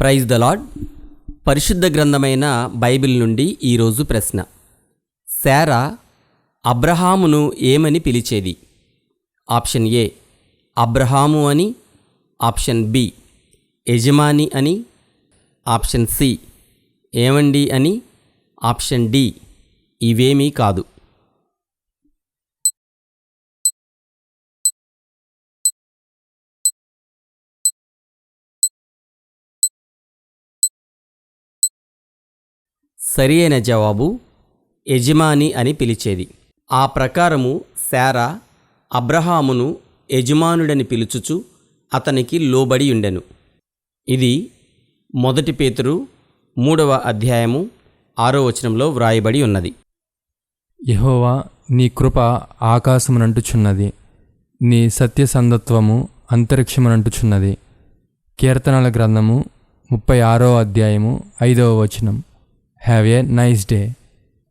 Praise the lord పరిశుద్ధ గ్రంథమైన Bible నుండి ఈరోజు ప్రశ్న. శారా అబ్రహామును ఏమని పిలిచేది? ఆప్షన్ ఏ అబ్రహాము అని. ఆప్షన్ బి యజమాని అని. ఆప్షన్ సి ఏమండి అని. ఆప్షన్ డి ఇవేమీ కాదు. సరి అయిన జవాబు యజమాని అని పిలిచేది. ఆ ప్రకారము శారా అబ్రహామును యజమానుడని పిలుచుచు అతనికి లోబడి ఉండెను ఇది మొదటి పేతురు మూడవ అధ్యాయము ఆరో వచనంలో వ్రాయబడి ఉన్నది. యహోవా నీ కృప ఆకాశమునంటుచున్నది. నీ సత్యసంధత్వము అంతరిక్షమునంటుచున్నది. కీర్తనల గ్రంథము ముప్పై ఆరో అధ్యాయము ఐదవ వచనం. Have a nice day